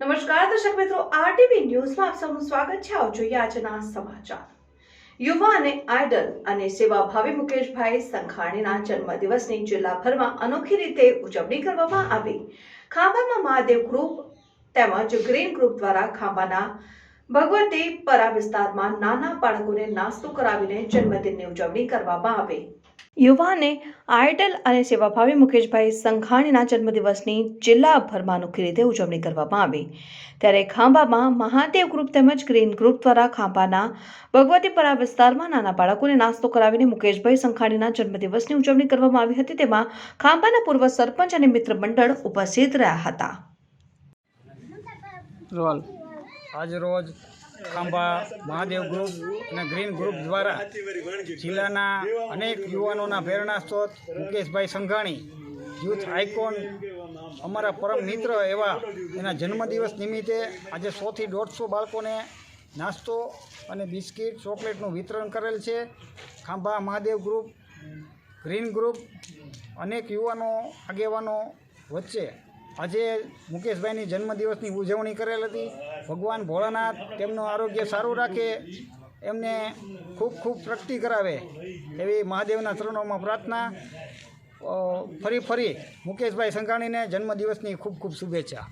નમસ્કાર, દર્શક મિત્રો, આરટીવી ન્યૂઝમાં આપ સૌનું સ્વાગત છે. આવો આજના સમાચાર. યુવા અને આઇડલ અને સેવાભાવી મુકેશભાઈ સંખાણીના જન્મદિવસની જિલ્લાભરમાં અનોખી રીતે ઉજવણી કરવામાં આવી. ખાંભામાં મહાદેવ ગ્રુપ તેમજ ગ્રીન ગ્રુપ દ્વારા ખાંભાના ભગવતી પરા વિસ્તારમાં નાના બાળકોને નાસ્તો કરાવીને જન્મદિનની ઉજવણી કરવામાં આવી. યુવાને આઇડલ અને સેવાભાવી મુકેશભાઈ સંઘાણીના જન્મદિવસની જિલ્લાભરમાં અનોખી રીતે ઉજવણી કરવામાં આવી. ત્યારે ખાંભામાં મહાદેવ ગ્રુપ તેમજ ગ્રીન ગ્રુપ દ્વારા ખાંભાના ભગવતીપરા વિસ્તારમાં નાના બાળકોને નાસ્તો કરાવીને મુકેશભાઈ સંખાણીના જન્મદિવસની ઉજવણી કરવામાં આવી હતી. તેમાં ખાંભાના પૂર્વ સરપંચ અને મિત્ર મંડળ ઉપસ્થિત રહ્યા હતા. આજ રોજ ખાંભા, મહાદેવ ગ્રુપ અને ગ્રીન ગ્રુપ દ્વારા જિલ્લાના અનેક યુવાનોના પ્રેરણા સ્ત્રોત મુકેશભાઈ સંઘાણી, યુથ આઇકોન, અમારા પરમ મિત્ર એવા એના જન્મદિવસ નિમિત્તે આજે સોથી દોઢસો બાળકોને નાસ્તો અને બિસ્કિટ, ચોકલેટનું વિતરણ કરેલ છે. Khambha, Mahadev group, green group, અનેક યુવાનો, આગેવાનો વચ્ચે આજે મુકેશભાઈની જન્મદિવસની ઉજવણી કરેલ હતી. ભગવાન ભોળાનાથ તેમનું આરોગ્ય સારું રાખે, એમને ખૂબ ખૂબ પ્રગતિ કરાવે એવી મહાદેવના ચરણોમાં પ્રાર્થના. ફરી ફરી મુકેશભાઈ સંઘાણીને જન્મદિવસની ખૂબ ખૂબ શુભેચ્છા.